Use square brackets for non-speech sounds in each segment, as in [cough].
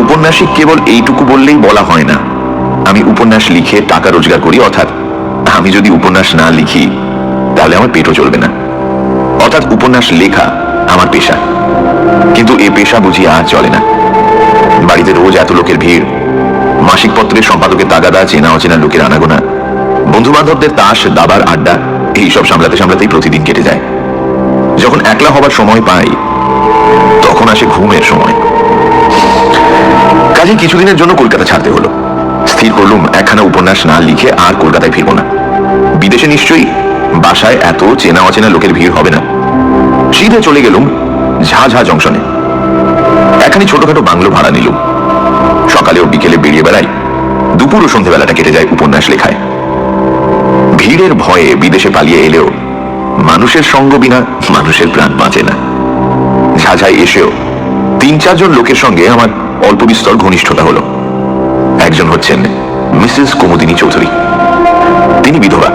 ঔপন্যাসিক কেবল এইটুকু বললেই বলা হয় না। আমি উপন্যাস লিখে টাকা রোজগার করি, অর্থাৎ আমি যদি উপন্যাস না লিখি, তাহলে আমার পেটও চলবে না। অর্থাৎ উপন্যাস লেখা আমার পেশা। কিন্তু এ পেশা বুঝি আর চলে না। বাড়িতে রোজ এত লোকের ভিড়। মাসিক পত্রের সম্পাদকের তাগাদা, চেনা অচেনা লোকের আনাগোনা। বন্ধু বান্ধবদের তাস, দাবার, আড্ডা এইসব সামলাতে সামলাতেই প্রতিদিন কেটে যায়। যখন একলা হবার সময় পাই, তখন আসে ঘুমের সময়। কাজে কিছুদিনের জন্য কলকাতা ছাড়তে হলো। স্থির করলুম, একখানা উপন্যাস না লিখে আর কলকাতায় ফিরবো না। বিদেশে নিশ্চয়ই বাসায় এত চেনা অচেনা লোকের ভিড় হবে না। সিধে চলে গেলুম ঝাঝা জংশনে। এখানে ছোটখাটো বাংলো ভাড়া নিলুম। সকালে ও বিকেলে বেরিয়ে বেড়াই, দুপুর ও সন্ধেবেলাটা কেটে যায় উপন্যাস লেখায়। ভিড়ের ভয়ে বিদেশে পালিয়ে এলেও মানুষের সঙ্গ বিনা মানুষের প্রাণ বাঁচে না। ঝাঝায় এসেও তিন চারজন লোকের সঙ্গে আমার অল্প বিস্তর ঘনিষ্ঠতা হলো। একজন হচ্ছেন মিসেস কুমুদিনী চৌধুরী। তিনি বিধবা।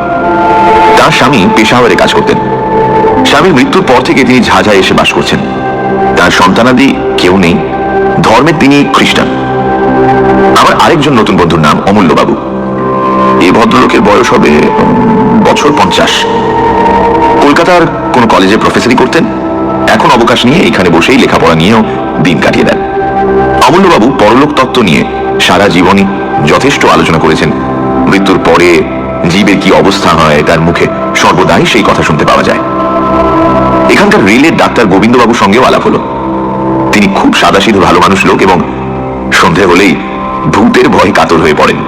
তার স্বামী পেশাওয়ারে কাজ করতেন। স্বামীর মৃত্যুর পর থেকে তিনি ঝাঝায় এসে বাস করছেন। তার সন্তানাদি কেউ নেই। ধর্মের তিনি খ্রিস্টান। আমার আরেকজন নতুন বন্ধুর নাম অমূল্য বাবু এই ভদ্রলোকের বয়স হবে বছর পঞ্চাশ। কলকাতার কোন কলেজে প্রফেসরি করতেন। এখন অবকাশ নিয়ে এখানে বসেই লেখাপড়া নিয়েও দিন কাটিয়ে দেন। অমূল্যবাবু পরলোক তত্ত্ব নিয়ে সারা জীবনই যথেষ্ট আলোচনা করেছেন। মৃত্যুর পরে জীবের কি অবস্থা হয় তার মুখে সর্বদাই সেই কথা শুনতে পাওয়া যায়। এখানকার রেলের ডাক্তার গোবিন্দবাবুর সঙ্গেও আলাপ হলো। তিনি খুব সাদাসিধে ভালো মানুষ লোক এবং সন্ধে হলেই ভূতের ভয় কাতর হয়ে পড়েন।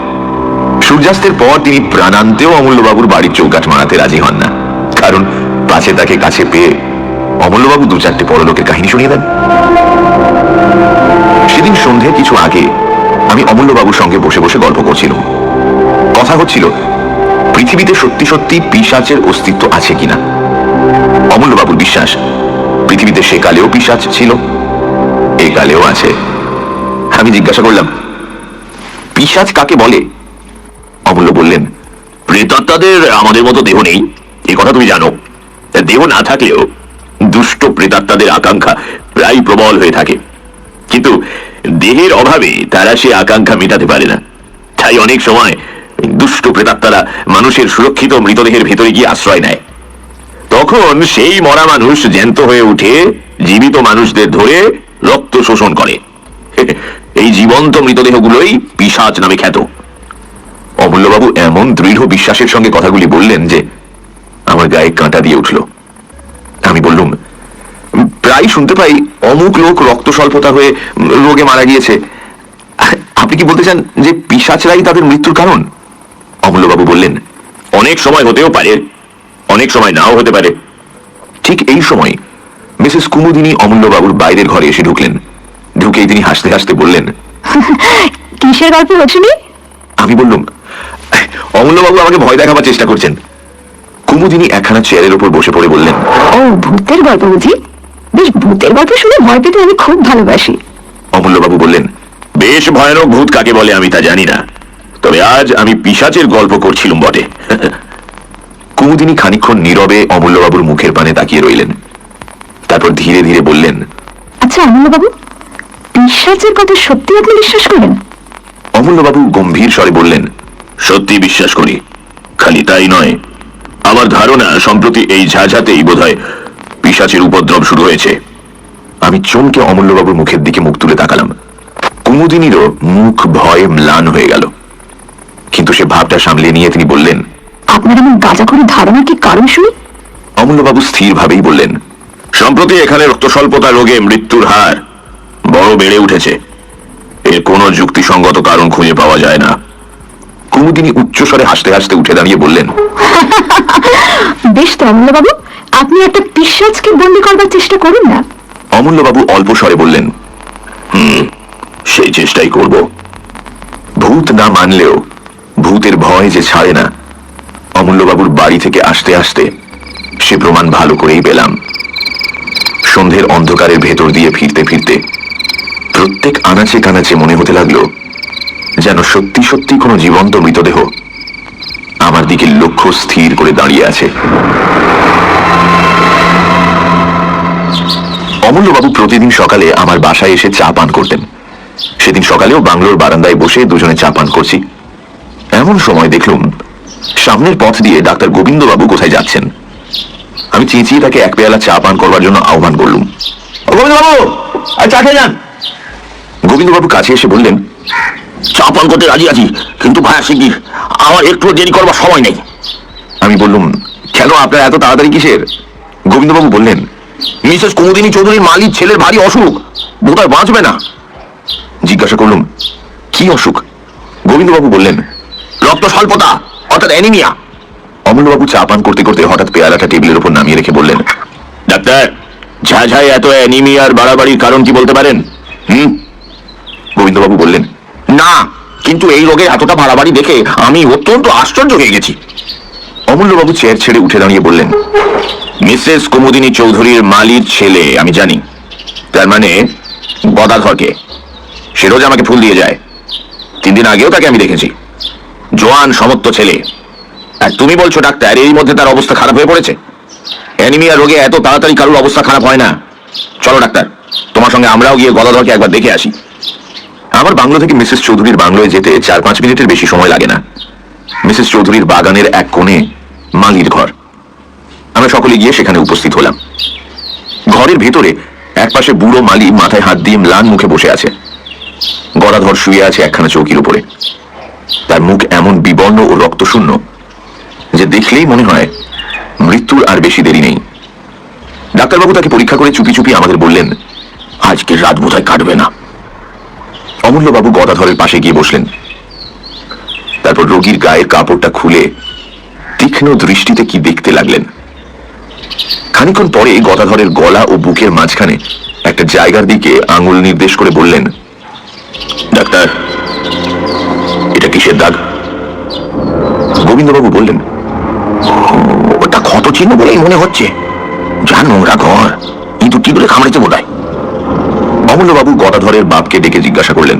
সূর্যাস্তের পর তিনি প্রাণান্তেও অমূল্যবাবুর বাড়ির চৌকাঠ মারাতে রাজি হন না। কারণ পাছে তাকে কাছে পেয়ে অমূল্যবাবু দু চারটে পরলোকের কাহিনী শুনিয়ে দেন। সেদিন সন্ধে কিছু আগে আমি অমূল্যবাবুর সঙ্গে বসে বসে গল্প করছিলাম। কথা হচ্ছিল, পৃথিবীতে সত্যি সত্যি পিসাচের অস্তিত্ব আছে কিনা? অমূল্যবাবুর বিশ্বাস, পৃথিবীতে সেকালেও পিসাচ ছিল এই কালেও আছে। আমি জিজ্ঞাসা করলাম পিসাচ কাকে বলে? অমূল্য বললেন, প্রেতাত্মাদের আমাদের মতো দেহ নেই, এ কথা তুমি জানো। দেহ না থাকলেও দুষ্ট প্রেতাত্মাদের আকাঙ্ক্ষা প্রায় প্রবল হয়ে থাকে। কিন্তু দেহের অভাবে তারা সে আকাঙ্ক্ষা মেটাতে পারে না। তাই অনেক সময় দুষ্ট প্রেতাত্মারা মানুষের সুরক্ষিত মৃতদেহের ভেতরে গিয়ে আশ্রয় নেয়। তখন সেই মরা মানুষ জ্যান্ত হয়ে উঠে জীবিত মানুষদের ধরে রক্ত শোষণ করে। এই জীবন্ত মৃতদেহগুলোই পিসাচ নামে খ্যাত। অমূল্যবাবু এমন দৃঢ় বিশ্বাসের সঙ্গে কথাগুলি বললেন যে আমার গায়ে কাঁটা দিয়ে উঠল। আমি বললুম প্রায় শুনতে পাই অমুক লোক রক্ত স্বল্পতা হয়ে রোগে মারা গিয়েছে। আপনি কি বলতে চান যে পিসাচরাই তাদের মৃত্যুর কারণ? অমূল্যবাবু বললেন অনেক সময় হতেও পারে অনেক সময় নাও হতে পারে। ঠিক এই সময় মিসেস কুমুদিনী অমূল্যবাবুর বাইরের ঘরে এসে ঢুকলেন। ঢুকেই তিনি হাসতে হাসতে বললেন কিসের গল্প হচ্ছিলি আমি বললুম অমূল্যবাবু আমাকে ভয় দেখাবার চেষ্টা করছেন। কুমুদিনী একখানা চেয়ারের উপর বসে পড়ে বললেন ও ভূতের গল্প বুঝি? বেশ ভূতের গল্প শুনে ভয় পেতে আমি খুব ভালোবাসি। অমূল্যবাবু বললেন বেশ ভয়ানক ভূত কাকে বলে আমি তা জানি না। তবে আজ আমি পিসাচের গল্প করছিলুম বটে। [laughs] কুমুদিনী খানিকক্ষণ নীরবে অমূল্যবাবুর মুখের পানে তাকিয়ে রইলেন। তারপর ধীরে ধীরে বললেন আচ্ছা অমূল্যবাবু বিশ্বাসের কথা সত্যি আপনি বিশ্বাস করেন? অমূল্যবাবু গম্ভীর স্বরে বললেন সত্যি বিশ্বাস করি খালি তাই নয়। আমার ধারণা সম্প্রতি এই ঝাঝাতেই বোধহয় পিসাচের উপদ্রব শুরু হয়েছে। আমি চমকে অমূল্যবাবুর মুখের দিকে মুখ তুলে তাকালাম। কুমুদিনীরও মুখ ভয়ে ম্লান হয়ে গেল। কিন্তু সে ভাবটা সামলে নিয়ে তিনি বললেন আপনার এমন গাঁজা করে ধারণা কি কারণ শুনি? অমূল্যবাবু স্থিরভাবেই বললেন সম্প্রতি এখানে রক্তস্বল্পতা রোগে মৃত্যুর হার বড় বেড়ে উঠেছে। এর কোনো যুক্তিসঙ্গত কারণ খুঁজে পাওয়া যায় না। কুমুদিনী উচ্চস্বরে হাসতে হাসতে উঠে দাঁড়িয়ে বললেন [laughs] বেশ তো অমূল্যবাবু আপনি একটা পিসাজকে বন্দি করবার চেষ্টা করুন না। অমূল্যবাবু অল্প স্বরে বললেন, হুম, সেই চেষ্টাই করব। ভূত না মানলেও ভূতের ভয় যে ছাড়ে না, অমূল্যবাবুর বাড়ি থেকে আসতে আসতে সে প্রমাণ ভালো করেই পেলাম। সন্ধ্যের অন্ধকারের ভেতর দিয়ে ফিরতে ফিরতে প্রত্যেক আনাচে কানাচে মনে হতে লাগল, যেন সত্যি সত্যি কোনো জীবন্ত মৃতদেহ আমার দিকে লক্ষ্য স্থির করে দাঁড়িয়ে আছে। অমূল্যবাবু প্রতিদিন সকালে আমার বাসায় এসে চা পান করতেন। সেদিন সকালেও বাংলোর বারান্দায় বসে দুজনে চা পান করছি। এমন সময় দেখলুম, সামনের পথ দিয়ে ডাক্তার গোবিন্দবাবু কোথায় যাচ্ছেন। আমি চেঁচিয়ে তাকে এক পেয়ালা চা পান করবার জন্য আহ্বান করলুম। "ও গোবিন্দবাবু আর যান। কাছে এসে বললেন, চা পান করতে রাজি আছি, কিন্তু ভায়া শিগগির, আমার একটু দেরি করবার সময় নেই। আমি বললুম, কেন আপনার এত তাড়াতাড়ি কিসের? গোবিন্দবাবু বললেন মিসেস কুমুদিনী চৌধুরীর মালিক, ছেলের ভারী অসুখ। বোধহয় বাঁচবে না। জিজ্ঞাসা করলুম, কি অসুখ? গোবিন্দবাবু বললেন, রক্ত স্বল্পতা, অর্থাৎ অ্যানিমিয়া। অমূল্যবাবু চা পান করতে করতে হঠাৎ পেয়ালাটা টেবিলের উপর নামিয়ে রেখে বললেন, ডাক্তার, ঝা ঝাঝাই এত অ্যানিমিয়ার বাড়াবাড়ির কারণ কি বলতে পারেন? হুম। গোবিন্দবাবু বললেন, না, কিন্তু এই রোগের এতটা বাড়াবাড়ি দেখে আমি অত্যন্ত আশ্চর্য হয়ে গেছি। অমূল্যবাবু চেয়ার ছেড়ে উঠে দাঁড়িয়ে বললেন মিসেস কুমুদিনী চৌধুরীর মালির ছেলে, আমি জানি। তার মানে গদাধরকে। সে রোজ আমাকে ফুল দিয়ে যায়। তিন দিন আগেও তাকে আমি দেখেছি। জোয়ান সমত্ব ছেলে। আর তুমি বলছো, ডাক্তার এই মধ্যে তার অবস্থা খারাপ হয়ে পড়েছে? অ্যানিমিয়া রোগে এত তাড়াতাড়ি কারোর অবস্থা খারাপ হয় না। চলো, ডাক্তার, তোমার সঙ্গে আমরাও গিয়ে গদাধরকে একবার দেখে আসি। আমার বাংলো থেকে মিসেস চৌধুরীর বাংলোয় যেতে চার পাঁচ মিনিটের বেশি সময় লাগে না। মিসেস চৌধুরীর বাগানের এক কোণে মালির ঘর। আমরা সকলে গিয়ে সেখানে উপস্থিত হলাম। ঘরের ভেতরে একপাশে বুড়ো মালি মাথায় হাত দিয়ে ম্লান মুখে বসে আছে। গদাধর শুয়ে আছে একখানা চৌকির উপরে। তার মুখ এমন বিবর্ণ ও রক্তশূন্য যে দেখলেই মনে হয় মৃত্যুর আর বেশি দেরি নেই। ডাক্তারবাবু তাকে পরীক্ষা করে চুপি চুপি আমাদের বললেন আজকে রাত বোধহয় কাটবে না। অমূল্যবাবু গদাধরের পাশে গিয়ে বসলেন। তারপর রোগীর গায়ের কাপড়টা খুলে তীক্ষ্ণ দৃষ্টিতে কি দেখতে লাগলেন। খানিকক্ষণ পরে গদাধরের গলা ও বুকের মাঝখানে একটা জায়গার দিকে আঙুল নির্দেশ করে বললেন, ডাক্তার, এটা কিসের দাগ? গোবিন্দবাবু বললেন, ওটা ক্ষত চিহ্ন বলেই মনে হচ্ছে। যা নোংরা ঘর। ইঁদুর টিদুরে কামড়েছে বোধ হয় অমূল্যবাবু গদাধরের বাপকে ডেকে জিজ্ঞাসা করলেন,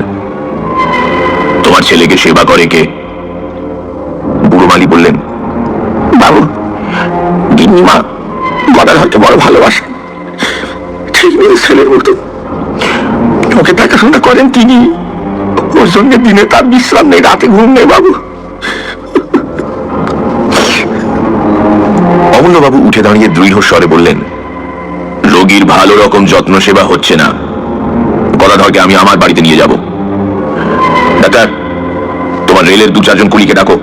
তোমার ছেলেকে সেবা করে কে? বুড়ো মালি বললেন, বাবু গিন্নিমা গদাধরকে বড় ভালোবাসে। ঠিক নিজের ছেলের মতো। ওকে দেখাশোনা করেন তিনি। ওর জন্য দিনে তার বিশ্রাম নেই, রাতে ঘুম নেই বাবু। অমূল্যবাবু উঠে দাঁড়িয়ে দৃঢ় স্বরে বললেন, রোগীর ভালো রকম যত্ন সেবা হচ্ছে না। গদাধরকে আমি আমার বাড়িতে নিয়ে যাব। ডাক্তার, তোমার রেলের দু চারজন কুলিকে ডাকো।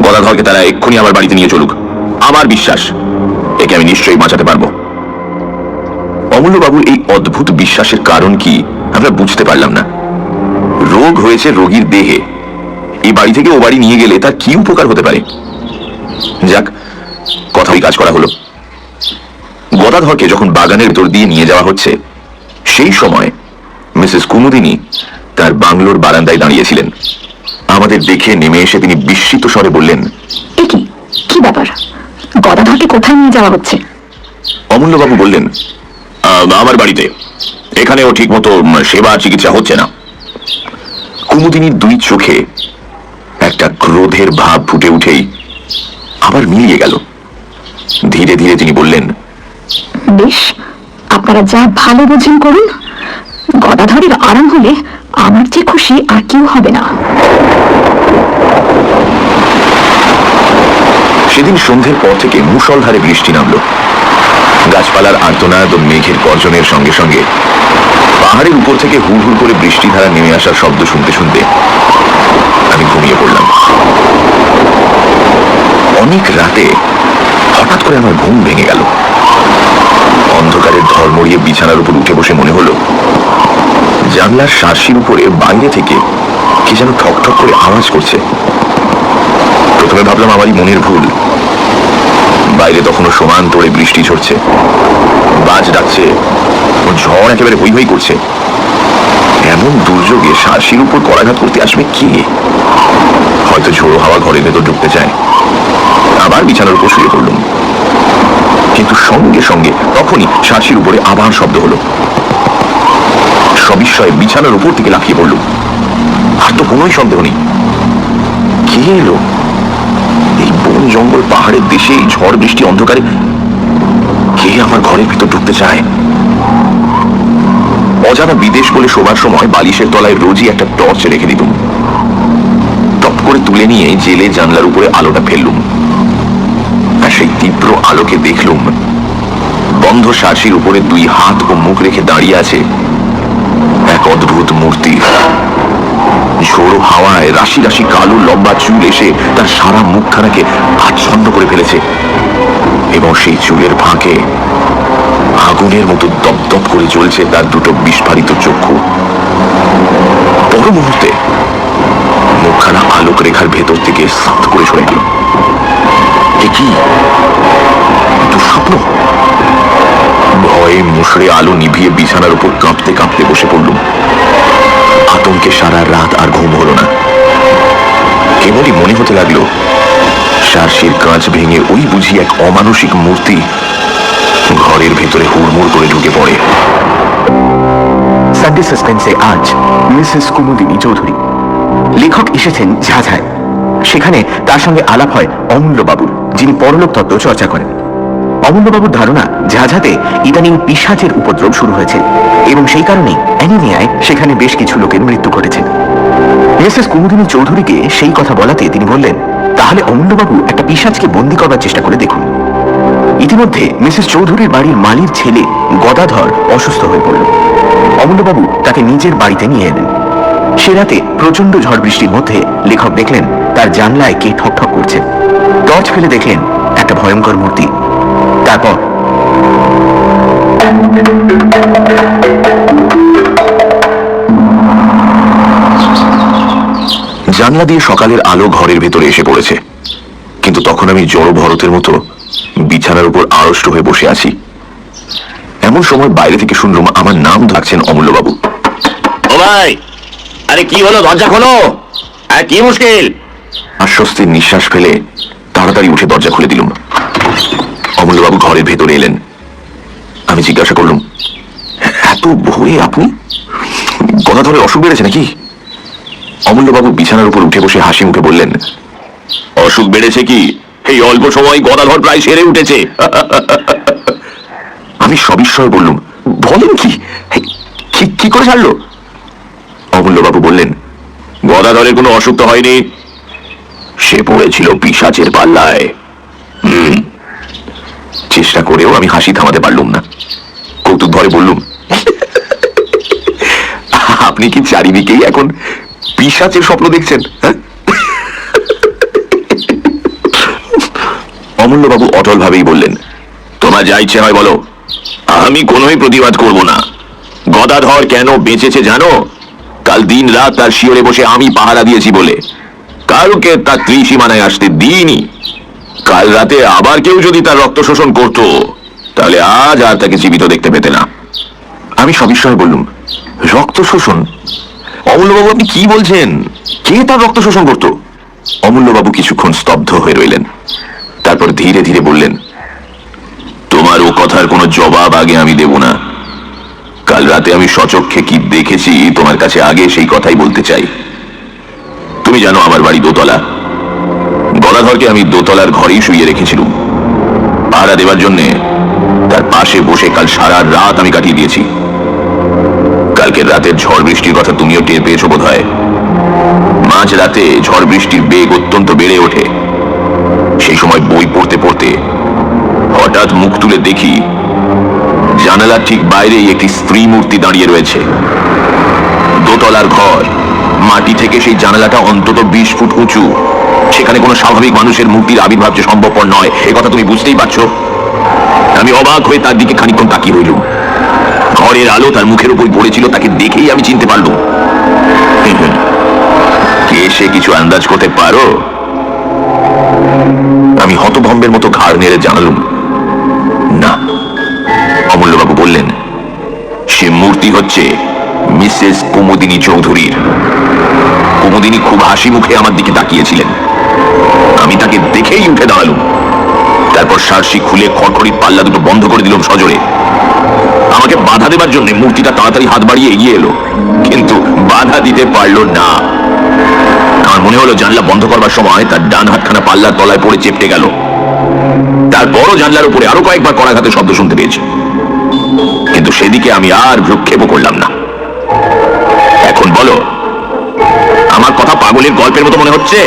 গদাধরকে তারা এক্ষুনি আমার বাড়িতে নিয়ে চলুক। আমার বিশ্বাস একে আমি নিশ্চয়ই বাঁচাতে পারব। অমূল্যবাবুর এই অদ্ভুত বিশ্বাসের কারণ কি আমরা বুঝতে পারলাম না। রোগ হয়েছে রোগীর দেহে। এই বাড়ি থেকে ও বাড়ি নিয়ে গেলে তার কি উপকার হতে পারে? যাক কথাই কাজ করা হলো। গদাধরকে যখন বাগানের ভেতর দিয়ে নিয়ে যাওয়া হচ্ছে, সেই সময় মিসেস কুমুদিনী তার বাংলোর বারান্দায় দাঁড়িয়েছিলেন। আমাদের দেখে নেমে এসে তিনি বিস্মিত স্বরে বললেন কি ব্যাপার? গদাধরকে কোথায় নিয়ে যাওয়া হচ্ছে? অমূল্যবাবু বললেন আমার বাড়িতে। এখানেও ঠিক মতো সেবা চিকিৎসা হচ্ছে না। কুমুদিনীর দুই চোখে একটা ক্রোধের ভাব ফুটে উঠেই আবার মিলিয়ে গেল। ধীরে ধীরে তিনি বললেন বেশ আপনারা যা ভালো বোঝেন করুন। গদাধরের আরাম হলে আমার যে খুশি আর কেউ হবে না। সেদিন সন্ধ্যের পর থেকে মুষলধারে বৃষ্টি নামলো। গাছপালার আর্তনাদ ও মেঘের গর্জনের সঙ্গে সঙ্গে পাহাড়ের উপর থেকে হুড় হুড় করে বৃষ্টিধারা নেমে আসার শব্দ শুনতে শুনতে আমি ঘুমিয়ে পড়লাম। অনেক রাতে হঠাৎ করে আমার ঘুম ভেঙে গেল। অন্ধকারের ধর্মড়িয়ে বিছানার উপর উঠে বসে মনে হলো, জানলার শার্সির উপরে বাইরে থেকে কি যেন ঠক ঠক করে আওয়াজ করছে। প্রথমে ভাবলাম আমারই মনের ভুল। বাইরে তখনও সমান তোড়ে বৃষ্টি ঝরছে। বাজ ডাকছে, ও ঝড় একেবারে হই হই করছে। এমন দুর্যোগে শার্সির উপর করাঘাত করতে আসবে কে? হয়তো ঝোড়ো হাওয়া ঘরের ভেতর ঢুকতে চায়। আবার বিছানার উপর শুয়ে পড়লুম। কিন্তু সঙ্গে সঙ্গে তখনই শার্সির উপরে আবার শব্দ হলো। সবিস্ময়ে বিছানার উপর থেকে লাফিয়ে পড়লুম। আর তো কোনোই সন্দেহ নেই। কে এলো? জঙ্গল, পাহাড়ের দেশে ঝড় বৃষ্টি অন্ধকারে কে আমার ঘরের ভিতর ঢুকতে চায়? অজানা বিদেশ বলে শোবার সময় বালিশের তলায় রোজই একটা টর্চ রেখে দিতুম। টপ করে তুলে নিয়ে জেলে জানলার উপরে আলোটা ফেললুম। আর সেই তীব্র আলোকে দেখলুম, বন্ধ শাসির উপরে দুই হাত ও মুখ রেখে দাঁড়িয়ে আছে এক অদ্ভুত মূর্তি। ঝোড়ো হাওয়ায় রাশি রাশি কালো লম্বা চুল এসে তার সারা মুখখানাকে আচ্ছন্ন করে ফেলেছে। এবং সেই চুলের ফাঁকে আগুনের মতো দপদপ করে জ্বলছে তার দুটো বিস্ফারিত চক্ষু। পর মুহূর্তে মুখখানা আলোক রেখার ভেতর থেকে সাত করে সরে গেল। এ কি? দুঃস্বপ্ন? ভয়ে মুশড়ে আলো নিভিয়ে বিছানার উপর কাঁপতে কাঁপতে বসে পড়লুম। আতঙ্কে সারা রাত আর ঘুম হলো না। কেবলই মনে হতে লাগল শার্সির কাঁচ ভেঙে ওই বুঝি এক অমানসিক মূর্তি ঘরের ভেতরে হুড়মুড় করে ঢুকে পড়ে। সানডে সাসপেন্সে আজ মিসেস কুমুদিনী চৌধুরী। লেখক এসেছেন ঝাঝায়। সেখানে তার সঙ্গে আলাপ হয় অমূল্যবাবুর, যিনি পরলোক তত্ত্ব চর্চা করেন। অমূল্যবাবুর ধারণা ঝাঝাতে ইদানিং পিসাচের উপদ্রব শুরু হয়েছে এবং সেই কারণেই অ্যানিমিয়ায় সেখানে বেশ কিছু লোকের মৃত্যু ঘটেছে। মিসেস কুমুদিনী চৌধুরীকে সেই কথা বলাতে তিনি বললেন, তাহলে অমূল্যবাবু একটা পিসাচকে বন্দি করবার চেষ্টা করে দেখুন। ইতিমধ্যে মিসেস চৌধুরীর বাড়ির মালির ছেলে গদাধর অসুস্থ হয়ে পড়ল। অমূল্যবাবু তাকে নিজের বাড়িতে নিয়ে এলেন। সে রাতে প্রচণ্ড ঝড় বৃষ্টির মধ্যে লেখক দেখলেন, তার জানলায় কে ঠক ঠক করছে। টর্চ ফেলে দেখলেন, একটা ভয়ঙ্কর মূর্তি। তারপর। জানলা দিয়ে সকালের আলো ঘরের ভেতরে এসে পড়েছে। কিন্তু তখন আমি জড় ভরতের মতো বিছানার উপর আড়ষ্ট হয়ে বসে আছি। এমন সময় বাইরে থেকে শুনলাম আমার নাম ডাকছেন অমূল্যবাবু। ও ভাই আরে কি হলো দরজা খোলো। আর কি মুশকিল? আশ্বস্তির নিঃশ্বাস ফেলে তাড়াতাড়ি উঠে দরজা খুলে দিলুম। অমূল্যবাবু ঘরের ভেতরে এলেন। আমি জিজ্ঞাসা করলুম, এত ভোরে আপনি? গদাধরের অসুখ বেড়েছে নাকি? অমূল্যবাবু বিছানার উপর উঠে বসে হাসি মুখে বললেন, অসুখ বেড়েছে কি? এই অল্প সময় গদাধর প্রায় সেরে উঠেছে। আমি সবিস্ময় বললুম, বলেন কি- কি করে ছাড়লো? অমূল্যবাবু বললেন, গদাধরের কোনো অসুখ তো হয়নি। সে পড়েছিল পিসাচের পাল্লায়। হুম। চেষ্টা করেও আমি হাসি থামাতে পারলুম না। কৌতুক ভরে বললুম, আপনি কি চারিদিকেই এখন পিসাচের স্বপ্ন দেখছেন হ্যাঁ? অমূল্যবাবু অটল ভাবেই বললেন, তোমার যা ইচ্ছে হয় বলো, আমি কোনোই প্রতিবাদ করব না। গদাধর কেন বেঁচেছে জানো? কাল দিন রাত তার শিওরে বসে আমি পাহারা দিয়েছি বলে। কালকে তার ত্রিসীমানায় আসতে দিইনি। কাল রাতে আবার কেউ যদি তার রক্ত শোষণ করতো, তাহলে আজ আর তাকে জীবিত দেখতে পেতে না। আমি সবিস্ময়ে বললুম, রক্ত শোষণ? অমূল্যবাবু, আপনি কি বলছেন? কে তার রক্ত শোষণ করত? অমূল্যবাবু কিছুক্ষণ স্তব্ধ হয়ে রইলেন। তারপর ধীরে ধীরে বললেন, তোমার ও কথার কোনো জবাব আগে আমি দেব না। কাল রাতে আমি সচক্ষে কি দেখেছি, তোমার কাছে আগে সেই কথাই বলতে চাই। তুমি জানো আমার বাড়ি দোতলা। গলাধরকে আমি দোতলার ঘরেই শুয়ে রেখেছিলাম। পাহারা দেওয়ার জন্যে তার পাশে বসে কাল সারা রাত আমি কাটিয়ে দিয়েছি। কালকের রাতের ঝড় বৃষ্টির কথা তুমিও টের পেয়েছ বোধ হয় মাঝ রাতে ঝড় বৃষ্টির বেগ অত্যন্ত বেড়ে ওঠে। সেই সময় বই পড়তে পড়তে হঠাৎ মুখ তুলে দেখি জানালার ঠিক বাইরেই একটি স্ত্রী মূর্তি দাঁড়িয়ে রয়েছে। দোতলার ঘর, মাটি থেকে সেই জানালাটা অন্তত বিশ ফুট উঁচু। সেখানে কোনো স্বাভাবিক মানুষের মূর্তির আবির্ভাব যে সম্ভবপর নয়, এ কথা তুমি বুঝতেই পারছ। আমি অবাক হয়ে তার দিকে খানিকক্ষণ তাকিয়ে রইলুম। ঘরের আলো তার মুখের উপর পড়েছিল, তাকে দেখেই আমি চিনতে পারলুম। কে সে কিছু আন্দাজ করতে পারো? আমি হতভম্বের মতো ঘাড় নেড়ে জানালুম। না, অমূল্যবাবু বললেন, সে মূর্তি হচ্ছে মিসেস কুমুদিনী চৌধুরীর। কুমুদিনী খুব হাসি মুখে আমার দিকে তাকিয়েছিলেন। আমি তাকে দেখেই উঠে দাঁড়ালুম। তারপর সার্সি খুলে খড়খড়ির পাল্লা দুটো বন্ধ করে দিলাম সজোরে। আমাকে বাধা দেবার জন্য মূর্তিটা তাড়াতাড়ি হাত বাড়িয়ে এগিয়ে এলো, কিন্তু বাধা দিতে পারল না। আমার মনে হলো জানলা বন্ধ করবার সময় তার ডান হাতখানা পাল্লার তলায় পড়ে চেপটে গেল। তারপরও জানলার উপরে আরও কয়েকবার করাঘাতের শব্দ শুনতে পেয়েছি। কিন্তু সেদিকে আমি আর ভ্রুক্ষেপও করলাম না। বাঙালির গল্পের মতো মনে হচ্ছে?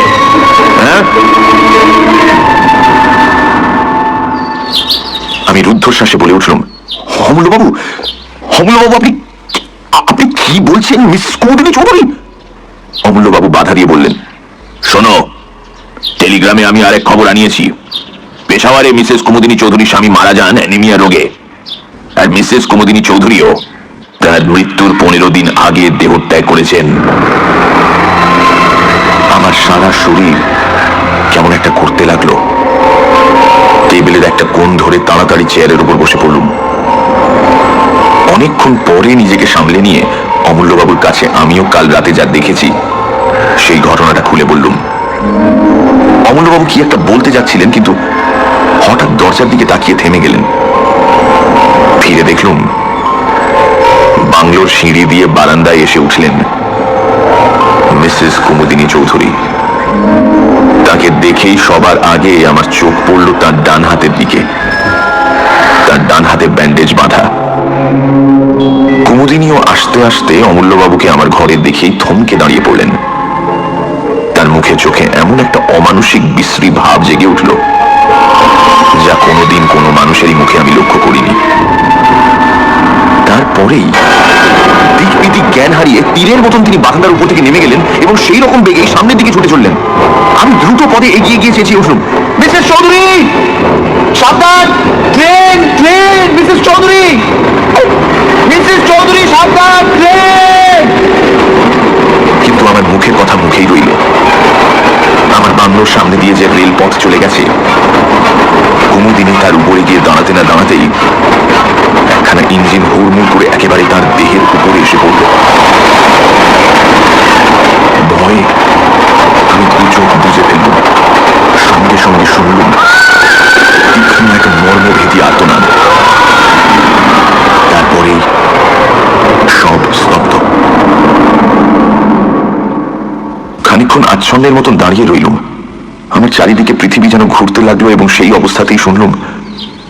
হ্যাঁ? আমি রুদ্ধশ্বাসে বলে উঠলাম অমূল্যবাবু অমূল্যবাবু আপনি আপনি কি বলছেন, মিস কুমুদিনী চৌধুরী? অমূল্যবাবু বাধা দিয়ে বললেন, শোনো, টেলিগ্রামে আমি আরেক খবর আনিয়েছি। পেশাওয়ারে মিসেস কুমুদিনী চৌধুরীর স্বামী মারা যান অ্যানিমিয়া রোগে। আর মিসেস কুমুদিনী চৌধুরীও তার মৃত্যুর পনেরো দিন আগে দেহত্যাগ করেছেন। সারা শরীর কেমন একটা করতে লাগল। টেবিলের একটা কোণ ধরে তাড়াতাড়ি চেয়ারের উপর বসে পড়লুম। অনেকক্ষণ পরে নিজেকে সামলে নিয়ে অমূল্যবাবুর কাছে আমিও কাল রাতে যা দেখেছি, সেই ঘটনাটা খুলে বললুম। অমূল্যবাবু কি একটা বলতে যাচ্ছিলেন, কিন্তু হঠাৎ দরজার দিকে তাকিয়ে থেমে গেলেন। ফিরে দেখলুম, বাংলোর সিঁড়ি দিয়ে বারান্দায় এসে উঠলেন মিসেস কুমুদিনী চৌধুরী। তাকে দেখেই সবার আগে আমার চোখ পড়ল তার ডান হাতের দিকে। তার ডান হাতে ব্যান্ডেজ বাঁধা। কুমুদিনীও আসতে আসতে অমূল্যবাবুকে আমার ঘরে দেখেই থমকে দাঁড়িয়ে পড়লেন। তার মুখে চোখে এমন একটা অমানসিক বিশ্রী ভাব জেগে উঠল, যা কোনোদিন কোনো মানুষেরই মুখে আমি লক্ষ্য করিনি। তারপরেই দিক জ্ঞান হারিয়ে তীরের মতন তিনি বারান্দার উপর থেকে নেমে গেলেন এবং সেই রকম বেগে সামনের দিকে ছুটে চললেন। আমি দ্রুত পদে এগিয়ে গিয়ে চেয়েছি উঠলুম, মিসেস চৌধুরী, সাবধান, ট্রেন ট্রেন! খানিকক্ষণ মতন দাঁড়িয়ে রইলুম। আমার চারিদিকে পৃথিবী যেন ঘুরতে লাগল এবং সেই অবস্থাতেই শুনলুম,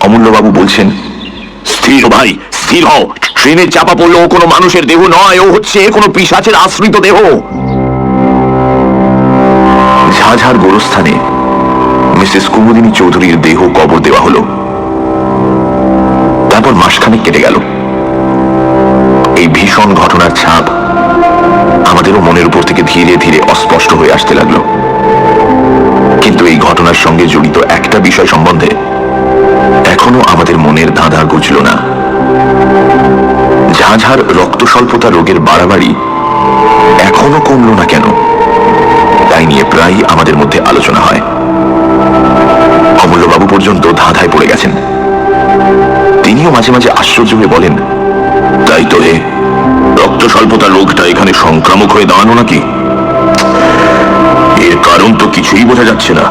অমূল্যবাবু বলছেন, স্থির ভাই, স্থির হও। ট্রেনে চাপা পড়ল ও কোনো মানুষের দেহ নয়, ও হচ্ছে কোনো পিসাচের আশ্রিত দেহ। ঝাঝার গোরস্থানে মিসেস কুমুদিনী চৌধুরীর দেহ কবর দেওয়া হলো। তারপর মাসখানেক কেটে গেল। এই ভীষণ ঘটনার ছাপ আমাদেরও মনের উপর থেকে ধীরে ধীরে অস্পষ্ট হয়ে আসতে লাগল। কিন্তু এই ঘটনার সঙ্গে জড়িত একটা বিষয় সম্বন্ধে এখনও আমাদের মনের ধাঁধা ঘুচল না। ঝাঝার রক্ত স্বল্পতা রোগের বাড়াবাড়ি এখনও কমল না কেন? তাই নিয়ে প্রায়ই আমাদের মধ্যে আলোচনা হয়। অমূল্যবাবু পর্যন্ত ধাঁধায় পড়ে গেছেন। তিনিও মাঝে মাঝে আশ্চর্য হয়ে বলেন, তাই তো হে রক্ত স্বল্পতা রোগটা এখানে সংক্রামক হয়ে দাঁড়ানো নাকি? এর কারণ তো কিছুই বোঝা যাচ্ছে না।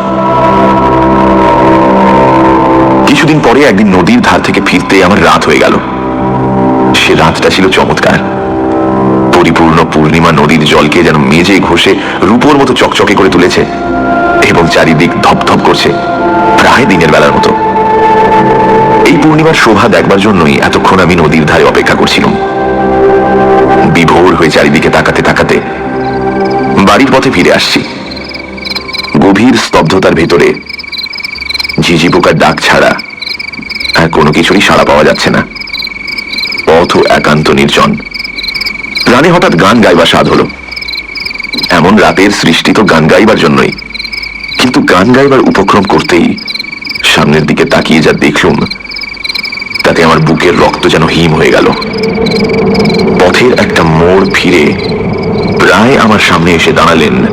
কিছুদিন পরে একদিন নদীর ধার থেকে ফিরতে আমার রাত হয়ে গেল। সে রাতটা ছিল চমৎকার। পরিপূর্ণ পূর্ণিমা নদীর জলকে যেন মেজে ঘষে রূপোর মতো চকচকে করে তুলেছে এবং চারিদিক ধপধপ করছে প্রায় দিনের বেলার মতো। এই পূর্ণিমার শোভা দেখবার জন্যই এতক্ষণ আমি নদীর ধারে অপেক্ষা করছিলাম। বিভোর হয়ে চারিদিকে তাকাতে তাকাতে বাড়ির পথে ফিরে আসছি। গভীর স্তব্ধতার ভেতরে ঝিঝি পোকার ডাক ছাড়া আর কোনো কিছুরই সাড়া পাওয়া যাচ্ছে না। পথ একান্ত নির্জন। প্রাণে হঠাৎ গান গাইবার স্বাদ হলো। এমন রাতের সৃষ্টি তো গান গাইবার জন্যই। কিন্তু গান গাইবার উপক্রম করতেই সামনের দিকে তাকিয়ে যা দেখলুম তাতে আমার বুকের রক্ত যেন হিম হয়ে গেল। পথের একটা মোড় ফিরে প্রায় আমার সামনে এসে দাঁড়ালেন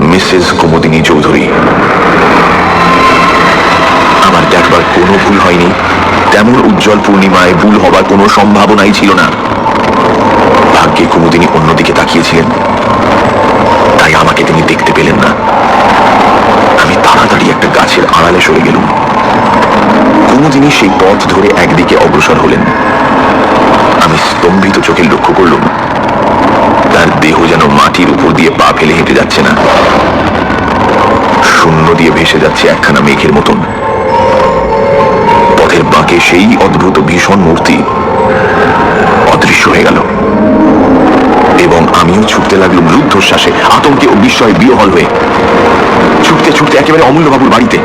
মিসেস কুমুদিনী চৌধুরী। আমার দেখবার কোনো ভুল হয়নি। তেমন উজ্জ্বল পূর্ণিমায় ভুল হবার কোনো সম্ভাবনাই ছিল না। ভাগ্যে কুমুদিনী অন্যদিকে তাকিয়েছিলেন। তাই আমাকে তিনি দেখতে পেলেন না। আমি তাড়াতাড়ি একটা গাছের আড়ালে সরে গেলুম। কুমুদিনী সেই পথ ধরে একদিকে অগ্রসর হলেন আমি স্তম্ভিত চোখে লক্ষ্য করলুম, তার দেহ যেন মাটির উপর দিয়ে পা ফেলে হেঁটে যাচ্ছে না। শূন্য দিয়ে ভেসে যাচ্ছে একখানা মেঘের মতন। পথের বাঁকে সেই অদ্ভুত ভীষণ মূর্তি অদৃশ্য হয়ে গেল। এবং আমিও ছুটতে ছুটতে লাগল রুদ্ধশ্বাসে, আতঙ্কে ও বিস্ময়ে বিহল হয়ে। ছুটতে ছুটতে একেবারে অমূল্যবাবুর বাড়িতে।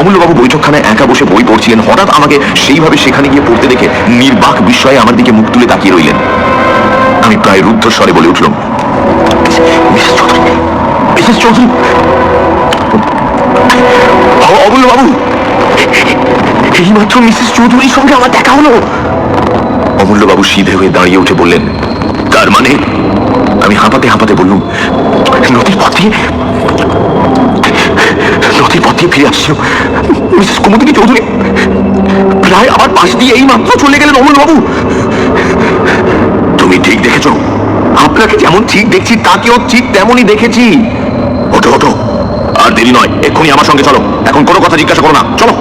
অমূল্যবাবু বৈঠকখানায় একা বসে বই পড়ছিলেন। হঠাৎ আমাকে সেইভাবে সেখানে গিয়ে পড়তে দেখে নির্বাক বিস্ময়ে আমার দিকে মুখ তুলে তাকিয়ে রইলেন। আমি প্রায় রুদ্ধস্বরে বলে উঠলাম, মিসেস চৌধুরী মিসেস চৌধুরী অমূল্য এইমাত্র মিসেস চৌধুরীর সঙ্গে আমার দেখা হলো। অমূল্য বাবু সিধে হয়ে দাঁড়িয়ে উঠে বললেন, তার মানে? আমি হাঁপাতে হাঁপাতে বললুম, নদীর পথ ফিরে আসছিল মিসেস কুমুদিনী চৌধুরী, প্রায় আমার পাশ দিয়ে এই মাত্র চলে গেলেন অমূল্য বাবু তুমি ঠিক দেখেছ। আপনাকে যেমন ঠিক দেখছি, তাকেও ঠিক তেমনই দেখেছি। ওঠো ওঠো। আর দেরি নয়, এক্ষুনি আমার সঙ্গে চলো। এখন কোনো কথা জিজ্ঞাসা করো না। চলো।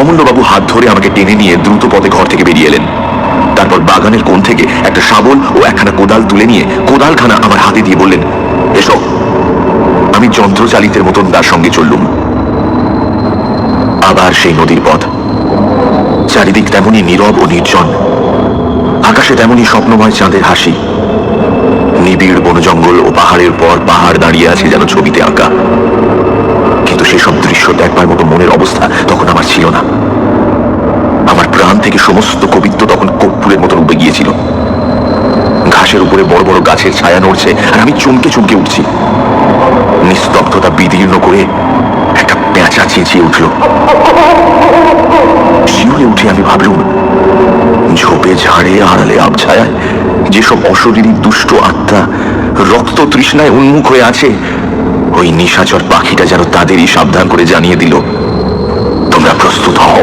অমূল্যবাবু হাত ধরে আমাকে টেনে নিয়ে দ্রুত পথে ঘর থেকে বেরিয়ে এলেন। তারপর বাগানের কোণ থেকে একটা শাবল ও একখানা কোদাল তুলে নিয়ে কোদালখানা আমার হাতে দিয়ে বললেন, এসো। আমি যন্ত্রচালিতের মতন তার সঙ্গে চললুম। আবার সেই নদীর পথ। চারিদিক তেমনই নীরব ও নির্জন। আকাশে তেমনই স্বপ্নময় চাঁদের হাসি। নিবিড় বনজঙ্গল ও পাহাড়ের পর পাহাড় দাঁড়িয়ে আছে যেন ছবিতে আঁকা। কিন্তু সেসব দৃশ্য দেখবার মতো মনের অবস্থা তখন আমার ছিল না। আমার প্রাণ থেকে সমস্ত কবিত্ব তখন কর্পূরের মতন উঠে গিয়েছিল। ঘাসের উপরে বড় বড় গাছের ছায়া নড়ছে আর আমি চমকে চমকে উঠছি। নিস্তব্ধতা বিদীর্ণ করে একটা পেঁচা চেঁচিয়ে উঠল। শিউরে উঠে আমি ভাবলুম, ঝোপে ঝাড়ে আড়ালে আবছায়ায় যেসব অশরীরী দুষ্ট আত্মা রক্ত তৃষ্ণায় উন্মুখ হয়ে আছে, ওই নিশাচর পাখিটা যেন তাদেরই সাবধান করে জানিয়ে দিল, তোমরা প্রস্তুত হও।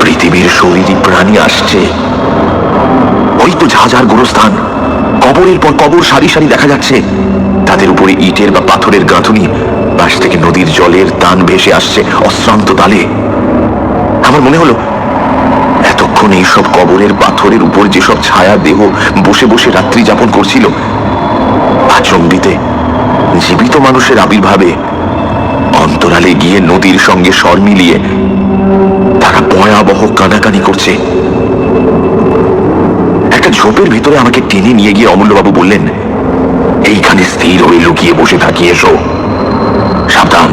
পৃথিবীর শরীরী প্রাণী আসছে। ওই তো ঝাঁঝার গোরস্থান। কবরের পর কবর সারি সারি দেখা যাচ্ছে। তাদের উপরে ইটের বা পাথরের গাঁথুনি। পাশ থেকে নদীর জলের তান ভেসে আসছে অশ্রান্ত তালে। আমার মনে হলো, এতক্ষণ এইসব কবরের পাথরের উপর যেসব ছায়া দেহ বসে বসে রাত্রি যাপন করছিল আচম্বিতে জীবিত মানুষের আবির্ভাবে অন্তরালে গিয়ে নদীর সঙ্গে স্বর মিলিয়ে তারা ভয়াবহ কানাকানি করছে। একটা ঝোপের ভিতরে আমাকে টেনে নিয়ে গিয়ে অমূল্যবাবু বললেন, এইখানে স্থির হয়ে লুকিয়ে বসে থাকি, এসো। সাবধান।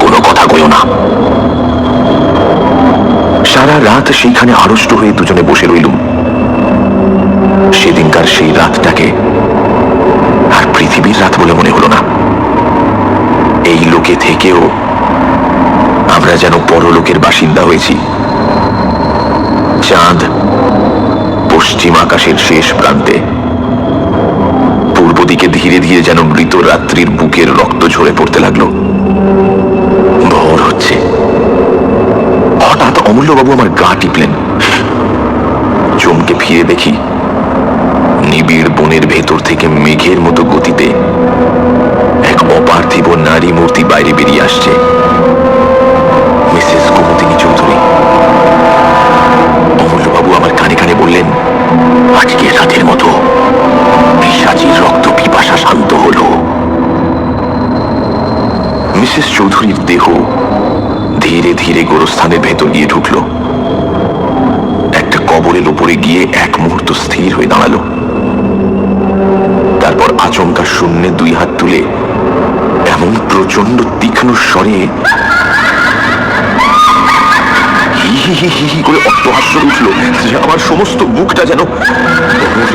কোনো কথা কইও না। সারা রাত সেইখানে আড়ষ্ট হয়ে দুজনে বসে রইলুম। সেদিনকার সেই রাতটাকে আর পৃথিবীর রাত বলে মনে হলো না। এই লোকে থেকেও আমরা যেন পরলোকের বাসিন্দা হয়েছি। চাঁদ পশ্চিম আকাশের শেষ প্রান্তে। পূর্ব দিকে ধীরে ধীরে যেন মৃত রাত্রির বুকের রক্ত ঝরে পড়তে লাগল। ভোর হচ্ছে। হঠাৎ অমূল্যবাবু আমার গা টিপলেন। চমকে ফিরে দেখি নিবিড় বনের ভেতর থেকে মেঘের মতো গতিতে এক অপার্থিব নারী মূর্তি বাইরে বেরিয়ে আসছে। মিসেস চৌধুরীর দেহ ধীরে ধীরে গোরস্থানের ভেতর গিয়ে ঢুকলো। একটা কবরের উপরে গিয়ে এক মুহূর্ত স্থির হয়ে দাঁড়াল। তারপর আচমকা শূন্যে দুই হাত তুলে এমন প্রচণ্ড তীক্ষ্ণ স্বরে করে অট্টহাস্য উঠল যে আমার সমস্ত বুকটা যেন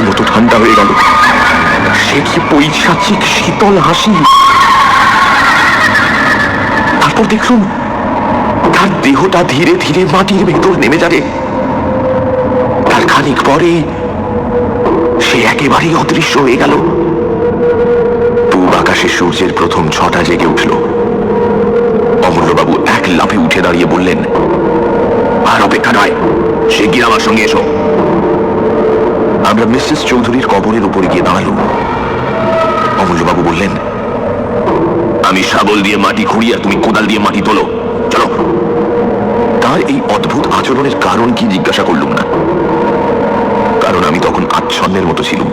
মতো ঠান্ডা হয়ে গেল। সে কি পৈশাচিক শীতল হাসি? তারপর দেখলুম তার দেহটা ধীরে ধীরে মাটির ভেতর নেমে যাবে। তার খানিক পরে সে একেবারেই অদৃশ্য হয়ে গেল। পূব আকাশে সূর্যের প্রথম ছটা জেগে উঠল। অমূল্যবাবু এক লাফে উঠে দাঁড়িয়ে বললেন, আর অপেক্ষা নয়, শিগগির আমার সঙ্গে এসো। আমরা মিসেস চৌধুরীর কবরের উপরে গিয়ে দাঁড়ালুম। অমূল্যবাবু বললেন আমি শাবল দিয়ে মাটি খুঁড়ি আর তুমি কোদাল দিয়ে মাটি তোলো। চলো। তার এই অদ্ভুত আচরণের কারণ কি জিজ্ঞাসা করলুম না। কারণ আমি তখন আচ্ছন্নের মতো ছিলুম।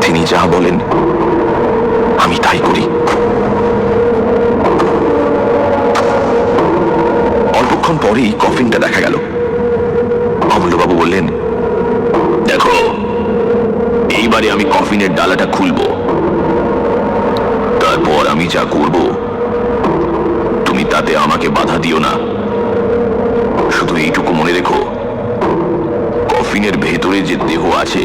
তিনি যা বলেন, আমি তাই করি। অল্পক্ষণ পরেই কফিনটা দেখা গেল। অমূল্যবাবু বললেন, দেখো, এইবারে আমি কফিনের ডালাটা খুলবো। আমি যা করব, তুমি তাতে আমাকে বাধা দিও না। শুধু এইটুকু মনে রেখো, কফিনের ভেতরে যে দেহ আছে,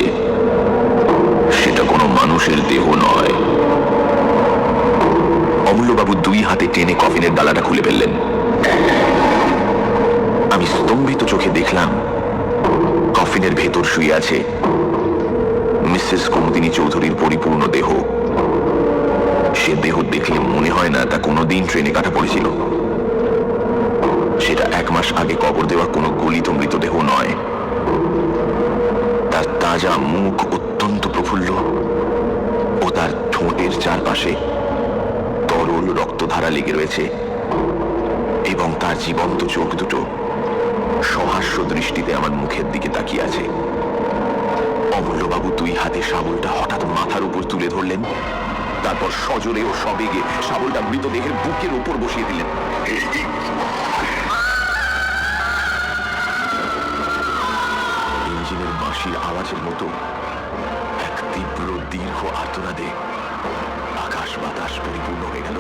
সেটা কোনো মানুষের দেহ নয়। অমূল্যবাবু দুই হাতে টেনে কফিনের ডালাটা খুলে ফেললেন। আমি স্তম্ভিত চোখে দেখলাম, কফিনের ভেতর শুয়ে আছে মিসেস কুমুদিনী চৌধুরীর পরিপূর্ণ দেহ। সে দেহ দেখলে মনে হয় না তা কোনোদিন ট্রেনে কাটা পড়েছিল। সেটা এক মাস আগে কবর দেওয়া কোনো গলিত মৃতদেহ নয়। তার তাজা মুখ অত্যন্ত প্রফুল্ল ও তার ঠোঁটের চারপাশে তরল রক্তধারা লেগে রয়েছে এবং তার জীবন্ত চোখ দুটো সহাস্য দৃষ্টিতে আমার মুখের দিকে তাকিয়ে আছে। অমূল্যবাবু দুই হাতে শাবলটা হঠাৎ মাথার উপর তুলে ধরলেন? তারপর সজোরে ও সবেগে শাবলটা মৃতদেহের বুকের উপর বসিয়ে দিলেন। ইঞ্জিনের বাঁশির আওয়াজের মতো এক তীব্র দীর্ঘ আর্তনাদে আকাশ বাতাস পরিপূর্ণ হয়ে গেল।